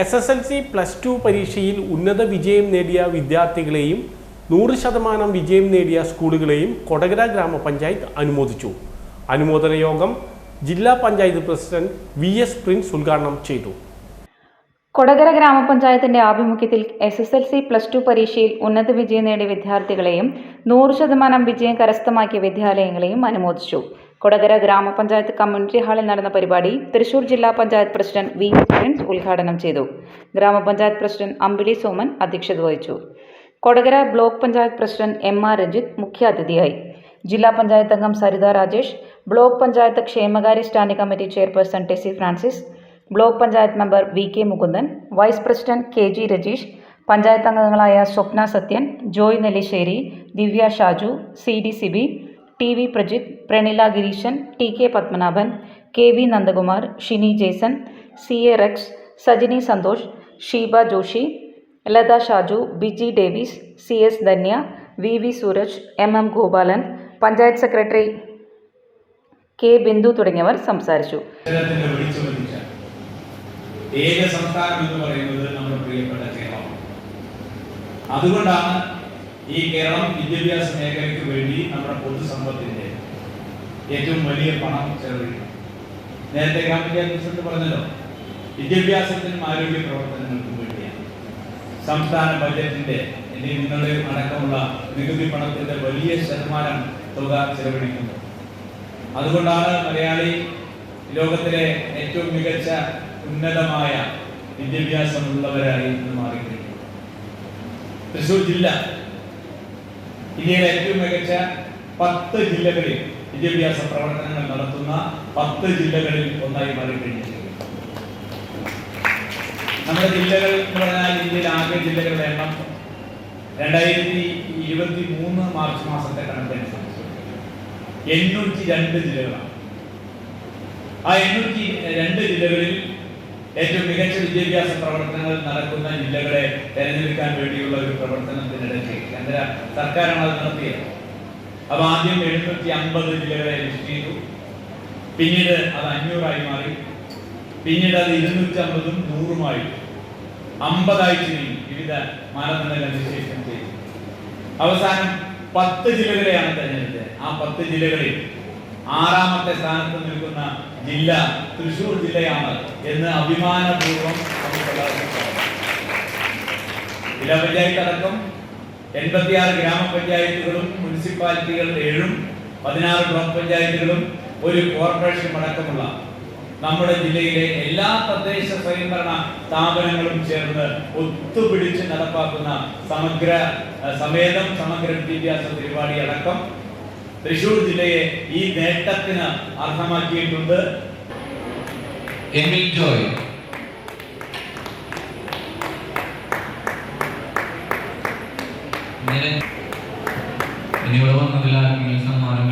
S S L C plus two പരീക്ഷയിൽ ഉന്നത വിജയം നേടിയ വിദ്യാർത്ഥികളെയും നൂറ് ശതമാനം വിജയം നേടിയ സ്കൂളുകളെയും കൊടകര ഗ്രാമപഞ്ചായത്ത് അനുമോദിച്ചു. അനുമോദന യോഗം ജില്ലാ panchayat president V S Prince ഉദ്ഘാടനം ചെയ്തു. കൊടകര ഗ്രാമപഞ്ചായത്തിന്റെ ആഭിമുഖ്യത്തിൽ S S L C plus two പരീക്ഷയിൽ ഉന്നത വിജയം നേടിയ വിദ്യാർത്ഥികളെയും നൂറ് ശതമാനം വിജയം കരസ്ഥമാക്കിയ വിദ്യാലയങ്ങളെയും അനുമോദിച്ചു. കൊടകര ഗ്രാമപഞ്ചായത്ത് കമ്മ്യൂണിറ്റി ഹാളിൽ നടന്ന പരിപാടി തൃശൂർ ജില്ലാ പഞ്ചായത്ത് പ്രസിഡന്റ് വി പ്രിൻസ് ഉദ്ഘാടനം ചെയ്തു. ഗ്രാമപഞ്ചായത്ത് പ്രസിഡന്റ് അമ്പിളി സോമൻ അധ്യക്ഷത വഹിച്ചു. Kodakara block panchayat president M R Ranjith മുഖ്യാതിഥിയായി. ജില്ലാ പഞ്ചായത്ത് അംഗം സരിത രാജേഷ് ബ്ലോക്ക് പഞ്ചായത്ത് ക്ഷേമകാര്യ standing committee chairperson Tessy Francis block panchayat member V K Mukundan vice president K G Rajeesh panchayat അംഗങ്ങളായ Swapna Sathyan Joy Nellissery Divya Shaju C D Sibi T V Prajith Pranila Gireeshan T K Padmanabhan K V Nandakumar Shini Jason C A Rex Sajini Santhosh Sheeba Joshi Latha Shaju Biji Davis C S Dhanya V V Sooraj M M Gopalan panchayat secretary K Bindu തുടങ്ങിയവർ സംസാരിച്ചു. ഏക അതുകൊണ്ടാണ് ഈ കേരളം വിദ്യാഭ്യാസ മേഖലയ്ക്ക് വേണ്ടി നമ്മുടെ പൊതുസമ്പത്തിന്റെ ഏറ്റവും വലിയ പണം ചെലവഴിക്കും. നേരത്തെ ഗ്രാമപഞ്ചായത്ത് പ്രസിഡന്റ് പറഞ്ഞല്ലോ വിദ്യാഭ്യാസത്തിനും ആരോഗ്യ പ്രവർത്തനങ്ങൾക്കും വേണ്ടിയാണ്. സംസ്ഥാന ബജറ്റിന്റെ ഇനി നിങ്ങളുടെ അടക്കമുള്ള നികുതി പണത്തിന്റെ വലിയ ശതമാനം തുക ചെലവഴിക്കുന്നത് അതുകൊണ്ടാണ് മലയാളി ലോകത്തിലെ ഏറ്റവും മികച്ച ഉന്നതമായ വിദ്യാഭ്യാസമുള്ളവരായി ഇന്ന് മാറിക്കഴിഞ്ഞു തൃശൂർ ജില്ല ഇന്ത്യയിലെ ഏറ്റവും മികച്ച പത്ത് ജില്ലകളിൽ വിദ്യാഭ്യാസ പ്രവർത്തനങ്ങൾ നടത്തുന്ന പത്ത് ജില്ലകളിൽ ഒന്നായി മാറിക്കഴിഞ്ഞിരിക്കുന്നു. നമ്മുടെ ജില്ലകൾ എന്ന് പറഞ്ഞാൽ ഇന്ത്യയിൽ ആകെ ജില്ലകളുടെ എണ്ണം രണ്ടായിരത്തി ഇരുപത്തി മൂന്ന് മാർച്ച് മാസത്തെ കണക്കനുസരിച്ച് എണ്ണൂറ്റി രണ്ട് ജില്ലകളാണ്. ആ എണ്ണൂറ്റി രണ്ട് ജില്ലകളിൽ ഏറ്റവും മികച്ച വിദ്യാഭ്യാസ പ്രവർത്തനങ്ങൾ നടക്കുന്ന ജില്ലകളെ തെരഞ്ഞെടുക്കാൻ വേണ്ടിയുള്ള ഒരു പ്രവർത്തനത്തിനിടയ്ക്ക് കേന്ദ്ര സർക്കാരാണ് അത് നടത്തിയത്. അപ്പൊ ആദ്യം എഴുന്നൂറ്റി അമ്പത് ജില്ലകളെ ലിസ്റ്റ് ചെയ്തു. പിന്നീട് അത് അഞ്ഞൂറായി മാറി. പിന്നീട് അത് ഇരുന്നൂറ്റി അമ്പതും നൂറുമായി അമ്പതായി ചുരുങ്ങി വിവിധ മാനദണ്ഡങ്ങൾ നിശ്ചയിക്കുകയും ചെയ്തു. അവസാനം പത്ത് ജില്ലകളെയാണ് തെരഞ്ഞെടുത്തത്. ആ പത്ത് ജില്ലകളിൽ ആറാമത്തെ സ്ഥാനത്ത് നിൽക്കുന്ന ജില്ല തൃശൂർ ജില്ലയാണ് എന്ന് അഭിമാനപൂർവം. ജില്ലാ പഞ്ചായത്ത് അടക്കം എൺപത്തിയാറ് ഗ്രാമപഞ്ചായത്തുകളും മുനിസിപ്പാലിറ്റികൾ ഏഴും പതിനാറ് ബ്ലോക്ക് പഞ്ചായത്തുകളും ഒരു കോർപ്പറേഷൻ അടക്കമുള്ള നമ്മുടെ ജില്ലയിലെ എല്ലാ തദ്ദേശ സ്വയംഭരണ സ്ഥാപനങ്ങളും ചേർന്ന് ഒത്തുപിടിച്ച് നടപ്പാക്കുന്ന സമഗ്ര സമേതം സമഗ്ര വിദ്യാഭ്യാസ പരിപാടി അടക്കം തൃശൂർ ജില്ലയെ ഈ നേട്ടത്തിന് അർഹമാക്കിയിട്ടുണ്ട്. എമിൽ ജോയ് ഇനി ഇവിടെ വന്നതിൽ ആർക്കെങ്കിലും സമ്മാനം